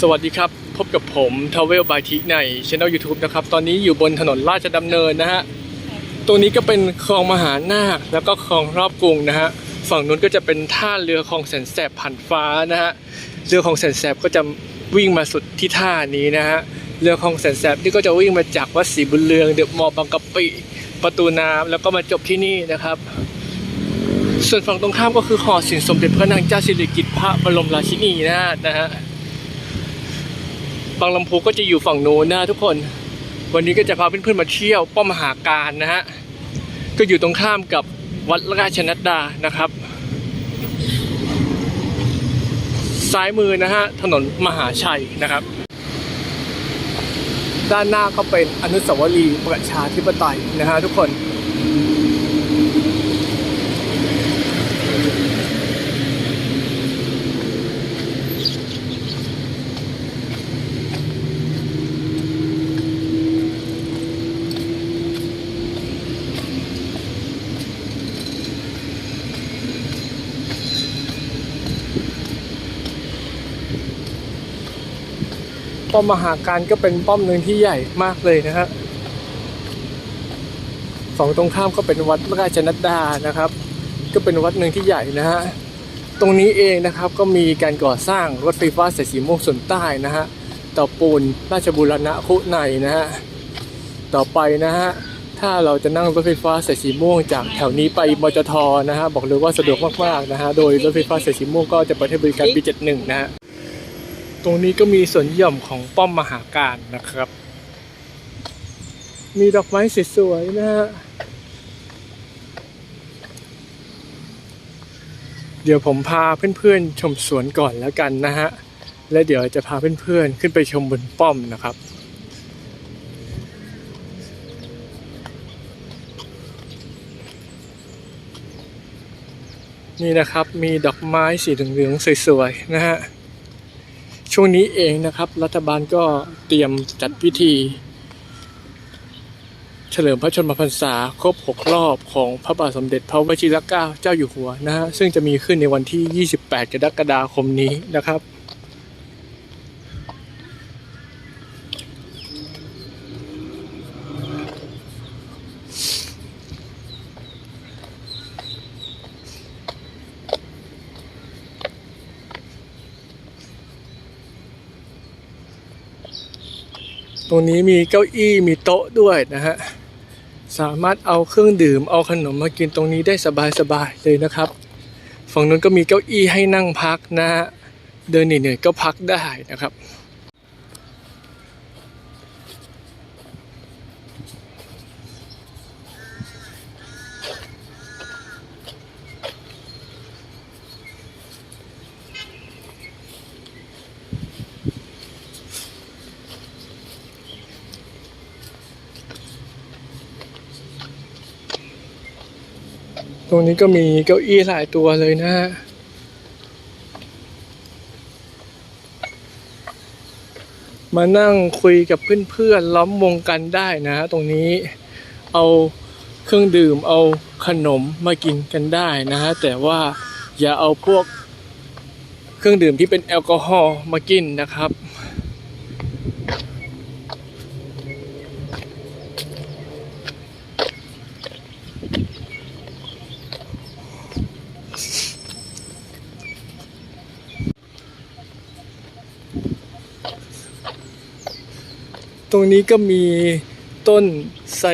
สวัสดีครับ พบกับผม t r a v e l by t ในช่อง YouTube นะครับ ตอนนี้อยู่บนถนนราชดำเนินนะฮะตรงนี้ก็เป็นคลองมหานาคแล้วก็คลองรอบกรุงนะฮะฝั่งนู้นก็จะเป็นท่าเรือคลองแสนแสบผ่านฟ้านะฮะเรือคลองแสนแสบก็จะวิ่งมาสุดที่ท่านี้นะฮะเรือคลองแสนแสบนี่ก็จะวิ่งมาจากวัดศรีบุญเรืองเดือะมอบางกะปิประตูน้ำแล้วก็มาจบที่นี่นะครับ ส่วนฝั่งตรงข้ามก็คือหอศิลป์สมเด็จพระนางเจ้าสิริกิติ์พระบรมราชินีนะฮะนะฮะ บางลำพูก็จะอยู่ฝั่งโน้นนะทุกคน วันนี้ก็จะพาเพื่อนๆมาเที่ยวป้อมมหาการนะฮะก็อยู่ตรงข้ามกับวัดราชนัดดานะครับ ซ้ายมือนะฮะถนนมหาชัยนะครับ ด้านหน้าก็เป็นอนุสาวรีย์ประชาธิปไตยนะฮะทุกคน ป้อมมหาการก็เป็นป้อมหนึ่งที่ใหญ่มากเลยนะฮะฝั่งตรงข้ามก็เป็นวัดราชนัดดานะครับ ก็เป็นวัดหนึ่งที่ใหญ่นะฮะตรงนี้เองนะครับก็มีการก่อสร้างรถไฟฟ้าสายสีม่วงส่วนใต้นะฮะต่อปูนราชบุรณะคุในนะฮะต่อไปนะฮะถ้าเราจะนั่งรถไฟฟ้าสายสีม่วงจากแถวนี้ไปมจทนะฮะบอกเลยว่าสะดวกมากๆนะฮะโดยรถไฟฟ้าสายสีม่วงก็จะเปิดให้บริการปี71นะฮะ ตรงนี้ก็มีส่วนหย่อมของป้อมมหาการนะครับ มีดอกไม้สวยๆนะฮะ เดี๋ยวผมพาเพื่อนๆชมสวนก่อนแล้วกันนะฮะ และเดี๋ยวจะพาเพื่อนๆขึ้นไปชมบนป้อมนะครับนี่นะครับ มีดอกไม้สีเหลืองๆสวยๆนะฮะ ช่วงนี้เองนะครับ รัฐบาลก็เตรียมจัดพิธี เฉลิมพระชนมพรรษาครบ 6 รอบของพระบาทสมเด็จพระวชิรเกล้าเจ้าอยู่หัวนะฮะซึ่งจะมีขึ้นในวันที่ 28 กรกฎาคมนี้นะครับ ตรงนี้มีเก้าอี้มีโต๊ะด้วยนะฮะ สามารถเอาเครื่องดื่มเอาขนมมากินตรงนี้ได้สบายๆเลยนะครับ ฝั่งนู้นก็มีเก้าอี้ให้นั่งพักนะฮะ เดินเหนื่อยๆก็พักได้นะครับ ตรงนี้ก็มีเก้าอี้หลายตัวเลยนะฮะมานั่งคุยกับเพื่อนๆล้อมวงกันได้นะฮะตรงนี้เอาเครื่องดื่มเอาขนมมากินกันได้นะฮะแต่ว่าอย่าเอาพวกเครื่องดื่มที่เป็นแอลกอฮอล์มากินนะครับ ตรงนี้ก็มีต้นไซ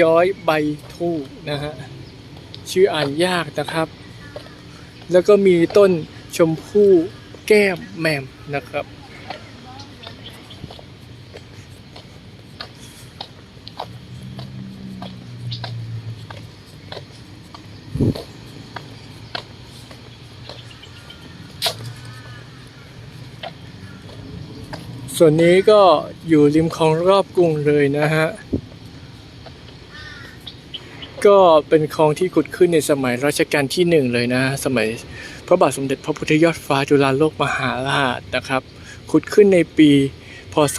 ย้อยใบทู่นะฮะชื่ออ่านยากนะครับ แล้วก็มีต้นชมพู่แก้มแหม่มนะครับ ส่วนนี้ก็อยู่ริมคลองรอบกรุงเลยนะฮะ ก็เป็นคลองที่ขุดขึ้นในสมัยรัชกาลที่หนึ่งเลยนะ สมัยพระบาทสมเด็จพระพุทธยอดฟ้าจุฬาโลกมหาราชนะครับ ขุดขึ้นในปี พศ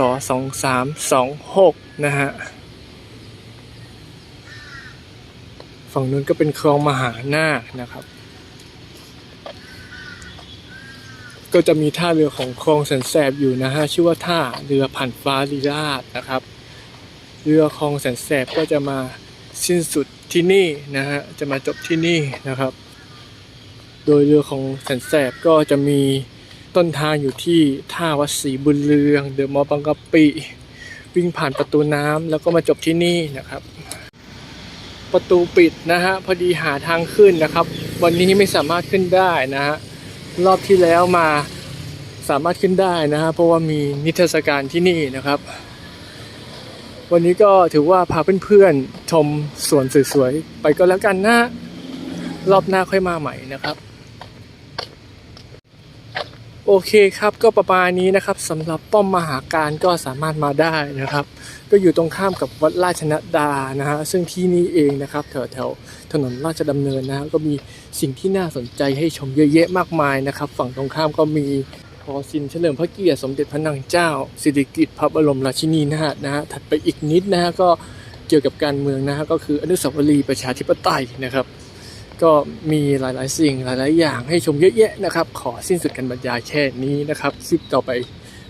2326 นะฮะ ฝั่งนู้นก็เป็นคลองมหานาคนะครับ ก็จะมีท่าเรือของคลองแสนแสบอยู่นะฮะชื่อว่าท่าเรือผ่านฟ้าลีลาดนะครับ เรือคลองแสนแสบก็จะมาสิ้นสุดที่นี่นะฮะจะมาจบที่นี่นะครับ โดยเรือของแสนแสบก็จะมีต้นทางอยู่ที่ท่าวัดศรีบุญเรือง เดอะมอลล์บางกะปิ วิ่งผ่านประตูน้ำแล้วก็มาจบที่นี่นะครับ ประตูปิดนะฮะพอดีหาทางขึ้นนะครับ วันนี้ไม่สามารถขึ้นได้นะฮะ รอบที่แล้วมาสามารถขึ้นได้นะฮะเพราะว่ามีนิทรรศการที่นี่นะครับ วันนี้ก็ถือว่าพาเพื่อนๆชมสวนสวยๆไปก็แล้วกันนะรอบหน้าค่อยมาใหม่นะครับ โอเคครับก็ประมาณนี้นะครับสำหรับป้อมมหาการก็สามารถมาได้นะครับ ก็อยู่ตรงข้ามกับวัดราชนดานะฮะซึ่งที่นี่เองนะครับแถวแถวถนนราชดำเนินนะฮะก็มีสิ่งที่น่าสนใจให้ชมเยอะแยะมากมายนะครับ ฝั่งตรงข้ามก็มีหอศิลป์เฉลิมพระเกียรติสมเด็จพระนางเจ้า สิริกิติ์พระบรมราชินีนาถนะฮะถัดไปอีกนิดนะฮะก็เกี่ยวกับการเมืองนะฮะก็คืออนุสาวรีย์ประชาธิปไตยนะครับ ก็มีหลาย ๆ สิ่งหลาย ๆ อย่างให้ชมเยอะแยะนะครับ ขอสิ้นสุดการบรรยายแค่นี้นะครับ คลิปต่อไป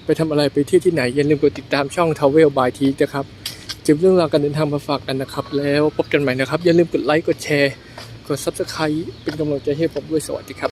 ไปทำอะไรไปเที่ยวที่ไหนอย่าลืมกดติดตามช่อง Travel by t นะครับจับเรื่องราวการเดินทางมาฝากกันนะครับ แล้วพบกันใหม่นะครับ อย่าลืมกดไลค์กดแชร์กด Subscribe เป็นกำลังใจให้ผมด้วยสวัสดีครับ